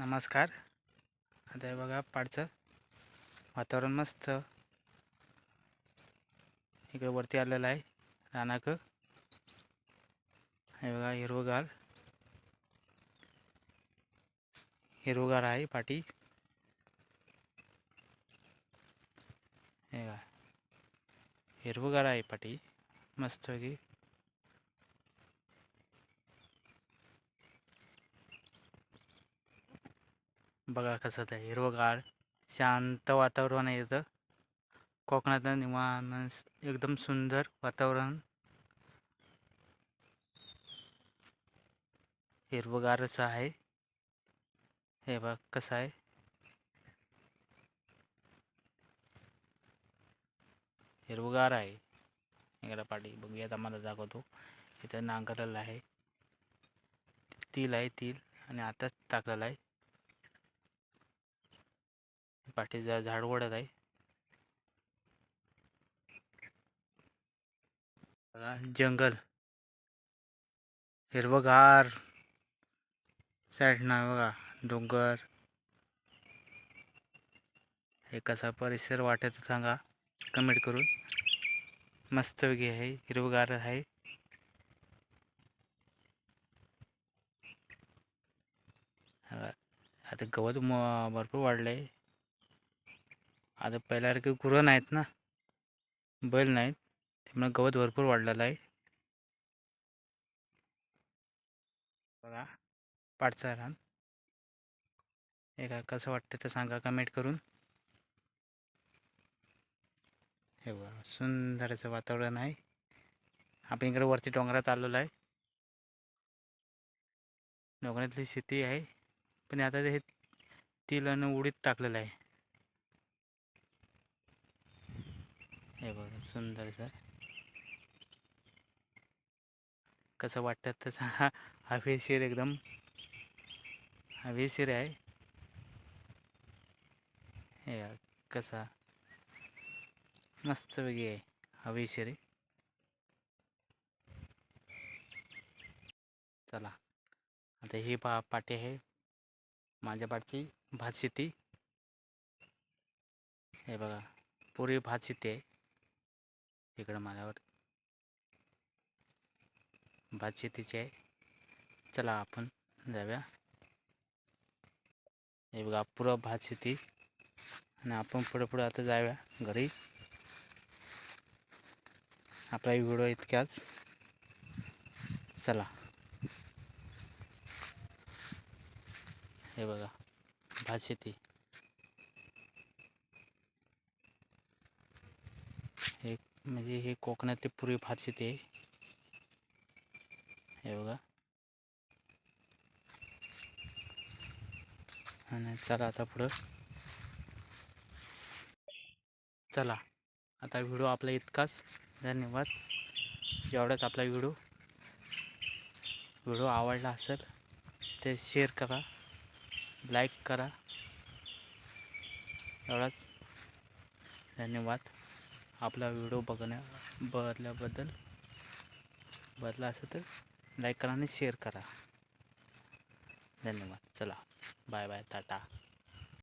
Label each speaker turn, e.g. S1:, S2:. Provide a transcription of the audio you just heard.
S1: नमस्कार. आता हे बघा पाडचं वातावरण मस्त. इकडे वरती आलेलं आहे रानाक. हे बघा हिरवगार. हिरवगार आहे पाठी हे बघा. हिरवगार आहे पाठी मस्त की बघा कसं ते हिरवगार शांत वातावरण आहे इथं. कोकणात निवान एकदम सुंदर वातावरण. हिरवगारच आहे. हे बघ कसं आहे. हिरवगार आहे. इकडं पाठी बघूयात आम्हाला दाखवतो इथं नांगरलेलं आहे. तिल आहे तिल आणि आताच टाकलेलं आहे. पाठीचा झाड ओढत आहे. बघा जंगल. हिरवगार. साईड ना बघा डोंगर. हे कसा परिसर वाटत सांगा कमेंट करून. मस्त वेगळी आहे हिरवगार आहे. आता गवत भरपूर वाढलं आहे आता पहिल्यासारखे गुरं नाहीत ना? बैल नाहीत. त्यामुळे गवत भरपूर वाढलेलं आहे. बघा पाठचा रान. हे का कसं वाटतं ते सांगा कमेंट करून. हे बघा सुंदर असं वातावरण आहे. आपण इकडे वरती डोंगरात आलेलो आहे. डोंगरातली शेती आहे. पण आता ते हे तिल आणि उडीत टाकलेलं आहे. हे सुंदर सर कसं वाटतं हा हवेशीर एकदम. हवेशीर आहे. हे कसा. मस्त वेगळी आहे, हवेशीर चला, आता ही पा, पाटी आहे. माझ्या पाठची भात शेती हे बघा, पुरी भात शेती आहे. इकडं मालावर भात शेतीची आहे. चला आपण जाऊया. हे बघा पुरं भात शेती. आणि आपण पुढे पुढे आता जाऊया घरी. आपला व्हिडिओ इतक्याच. चला. हे बघा भात शेती हे म्हणजे हे कोकणातली पूर्वी भात शेती आहे हे बघा. आणि चला आता पुढं. चला. आता व्हिडिओ आपला इतकाच. धन्यवाद. एवढाच आपला व्हिडिओ. व्हिडिओ आवडला असेल ते शेअर करा. लाईक करा. एवढाच. धन्यवाद. आपला व्हिडिओ बघण्या भरल्याबद्दल बदला असेल तर लाईक करा आणि शेअर करा. धन्यवाद. चला. Bye bye tata.